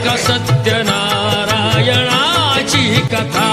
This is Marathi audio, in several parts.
ऐक सत्यनारायणाची कथा.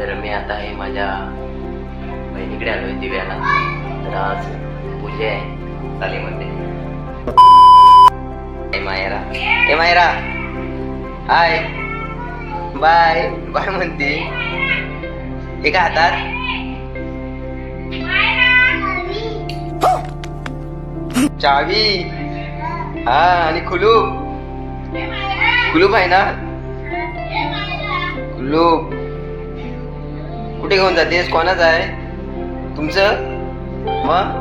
तर मी आता हे माझ्या बहिणीकडे आलो आहे दिव्याला तर आज पूजा आहे. चालीमध्ये मायरा हे मायरा. हाय. बाय. बाय म्हणते. एका हातात? चावी. हा आणि खुलूप कुलूप आहे ना? कुलूप. कुठे घेऊन जातेस? कोणाचं आहे? तुमचं? मग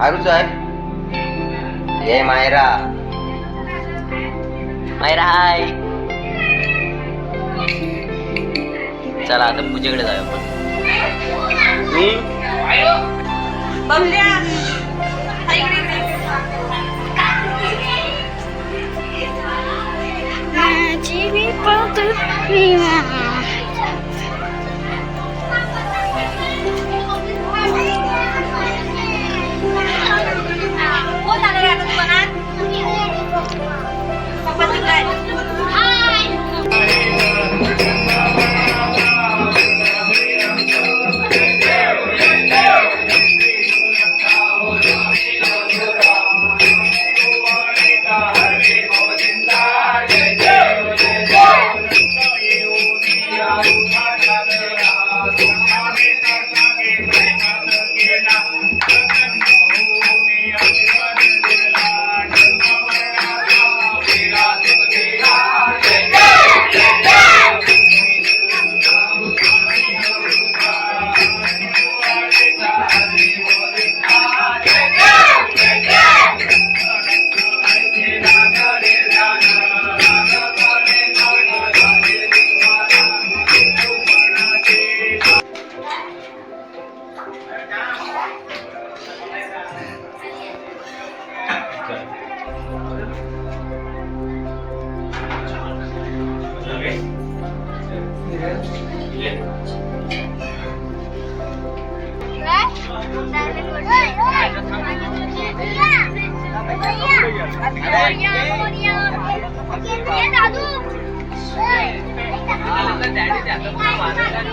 आरूच आहे? ये मायरा. मायरा हाय. चला आता पूजेकडे जाऊया आपण? माझी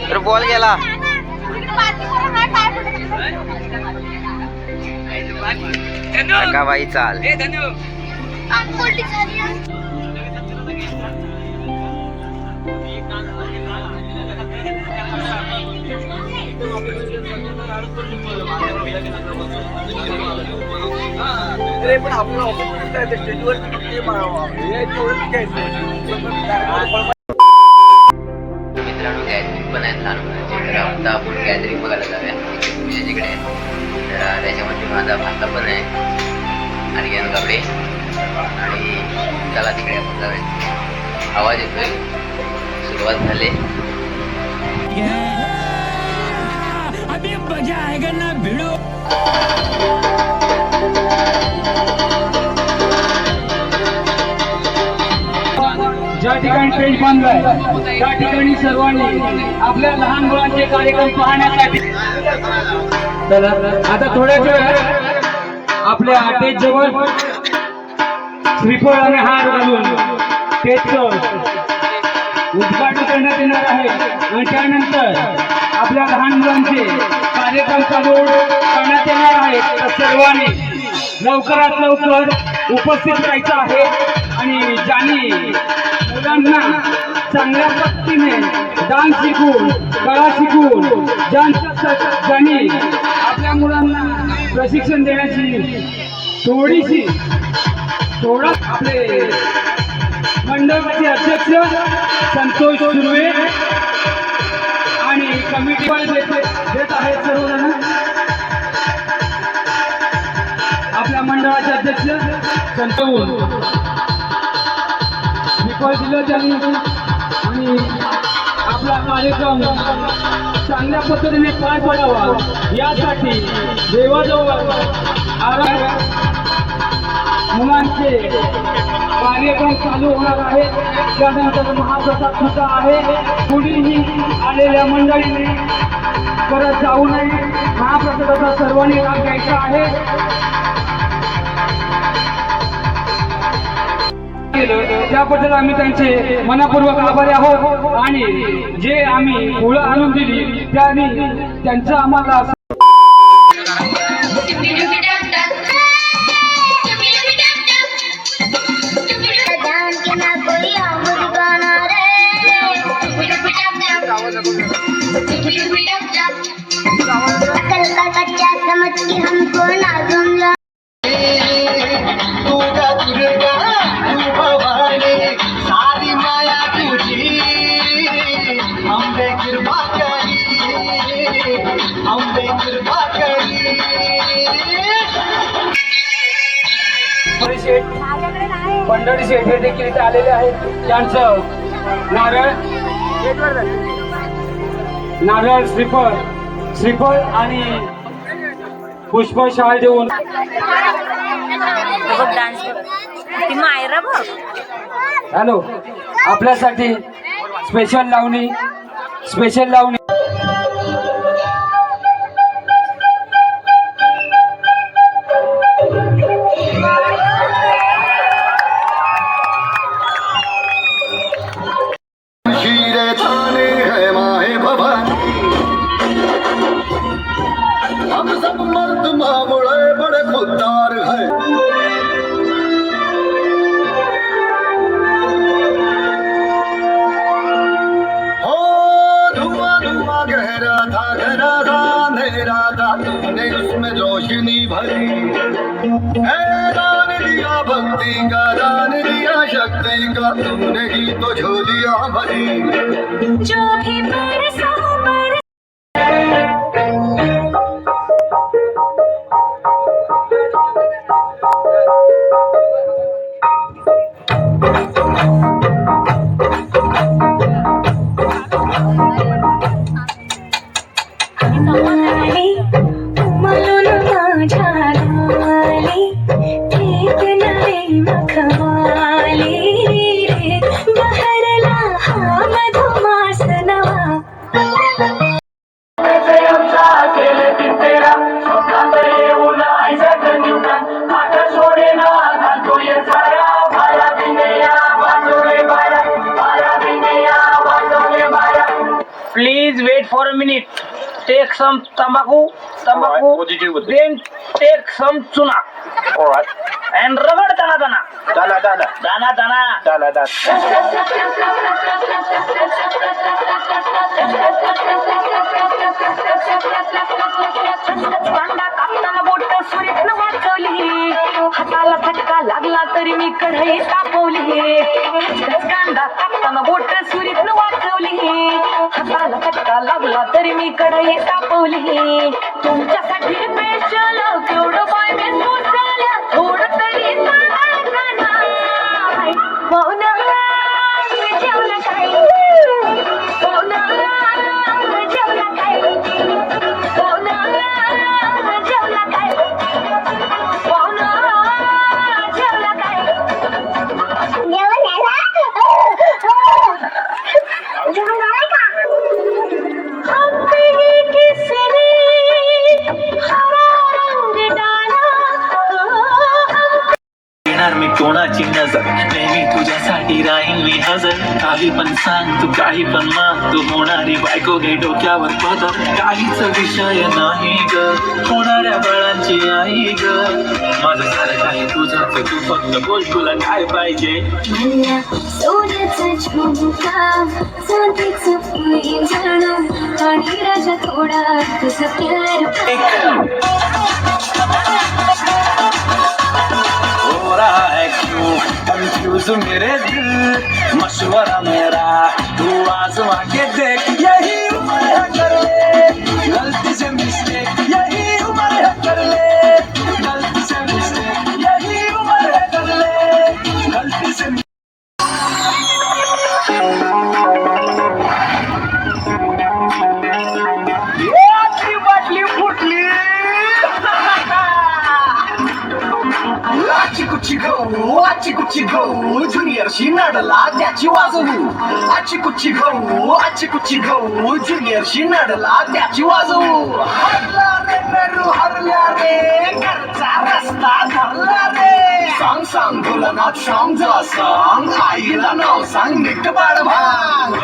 तर बॉल गेला. का बाई चाल. मित्रांनो गॅदरिंग पण आहेत लहान मुलांची तर आता आपण गॅदरिंग बघायला जाऊया. पूजेच्याकडे तर त्याच्यामध्ये माझा भाता पण आहे. आणि आर्यन कपडे आणि त्याला तिकडे आपण जाऊया. आवाज येतोय. सुरुवात झाली. अभी मजा भिड़ो ज्या ठिकाणी पेज बांधलाय त्या ठिकाणी सर्वांनी आपल्या लहान मुलांचे कार्यक्रम पाहण्यासाठी चला आता थोड्या वेळ आपल्या आटेज जवळ श्रीफळ आणि हार घालून स्टेजचं उद्घाटन करण्यात येणार आहे. आणि त्यानंतर आपल्या लहान मुलांचे कार्यक्रम चालू करण्यात येणार आहे तर सर्वांनी लवकरात लवकर उपस्थित राहायचं आहे. आणि ज्यांनी मुलांना चांगल्या पद्धतीने डान्स शिकून कला शिकून ज्यां- ज्यांनी आपल्या मुलांना प्रशिक्षण देण्याची थोडीशी थोडं आपले मंडळाचे अध्यक्ष संतोष सुर्वे आणि कमिटी पण देत आहेत सर्वजण. आपल्या मंडळाचे अध्यक्ष संतोष विफळ दिलं आणि आपला कार्यक्रम चांगल्या पद्धतीने पार पडावा. यासाठी देवाजवळ आरा मुलांचे कार्यक्रम चालू होणार आहे. त्यानंतर महाप्रसाद सुद्धा आहे. कुणीही आलेल्या मंडळीने परत जाऊ नये. महाप्रसादाचा सर्वांनी लाभ घ्यायचा आहे. त्याबद्दल आम्ही त्यांचे मनापूर्वक आभारी आहोत. आणि जे आम्ही फुलं आणून दिली त्यांनी त्यांचं आम्हाला पंढरी शेठ हे देखील इथे आलेले आहेत. त्यांचं नारळ नारळ श्रीफळ श्रीफळ आणि पुष्प शाळ देऊन. बघ डान्स ती मायरा बघ. हॅलो आपल्यासाठी स्पेशल लावणी स्पेशल लावणी. हम सब मर्द मामुड़े बड़े खुददार हैं। हो धुआं धुआं गहरा था गहरा था अंधेरा था तुमने उसमें रोशनी भरी। है दान दिया भक्ति का दान दिया शक्ति का तुमने ही तो झोलियां भरी। जो भी बरसा रे बहरला हा मधुमास नवा Please wait for a minute. Take some tambaku, tambaku. Then take some chuna. Alright. And ragad dana dana. Dana dana. Dana dana. कांदा कापताना बोट सुरीतनं वाचवली हाताला फटका लागला तरी मी कढई तापवली कांदा कापताना बोट सुरीतनं वाचवली हाताला फटका लागला तरी मी कढई तापवली तुमच्यासाठी स्पेशल केवढं बाय मी नाही. काही पण सांग तू काही पण मान तू होणारी बायको घे डोक्यावर पदर. काहीच विषय नाही ग होणाऱ्या बाळांची आई ग. माझं सारं काही तुझं तर तू फक्त बोल तुला काय पाहिजे? आणि राजा थोडा तुझं प्यार रहा क्यों कंफ्यूज मेरे दिल मशवरा मेरा तू आजमा ज्युनियरशी नडला त्याची वाजवू आची कुची गहू आची कुची गहू ज्युनियरशी नडला त्याची वाजवू हरला रे मेरू हरल्या रे घरचा रस्ता धरला रे सांग सांग भोलानाथ सांग जा सांग आईला नाव सांग नीट पाड भांग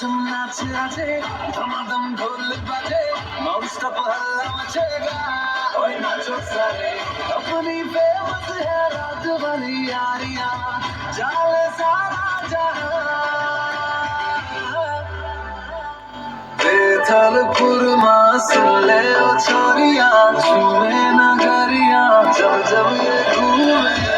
नरुबाळा या नरुबाळा बेथलपुर माँ सुन ले ओ छोरिया छुए नगरिया जब जब ये घूमे हमारी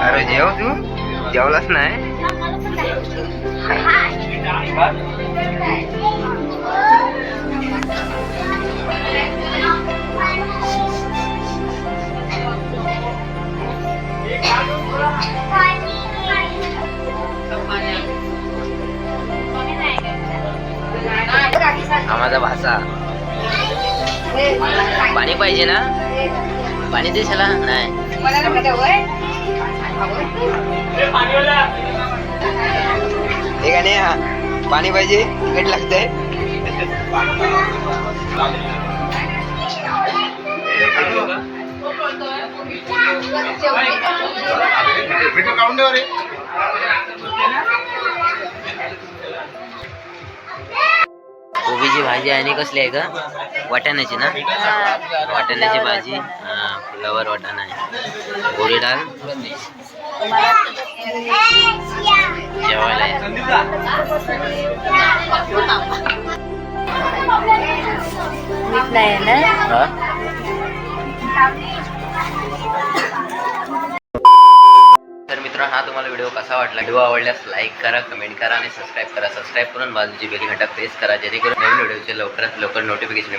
अरे जेव तू जेवलाच नाही हा माझा भाचा. पाणी पाहिजे ना? पाणी देशाला नाही. हे का नाही पाणी पाहिजे तिकट लागतंय. कोबीची भाजी आणि कसली आहे का वाटाण्याची ना? वाटाण्याची भाजी. हा फुलावर वाटाणा आहे. गोरी डाळ. जेवायला आहे. तुम्हाला व्हिडिओ कसा वाटला? व्हिडिओ आवडल्यास लाईक करा कमेंट करा आणि सबस्क्राईब करा. सबस्क्राईब करून बाजूची बेल घंटा प्रेस करा जेणेकरून नवीन व्हिडिओचे लवकरात लवकर नोटिफिकेशन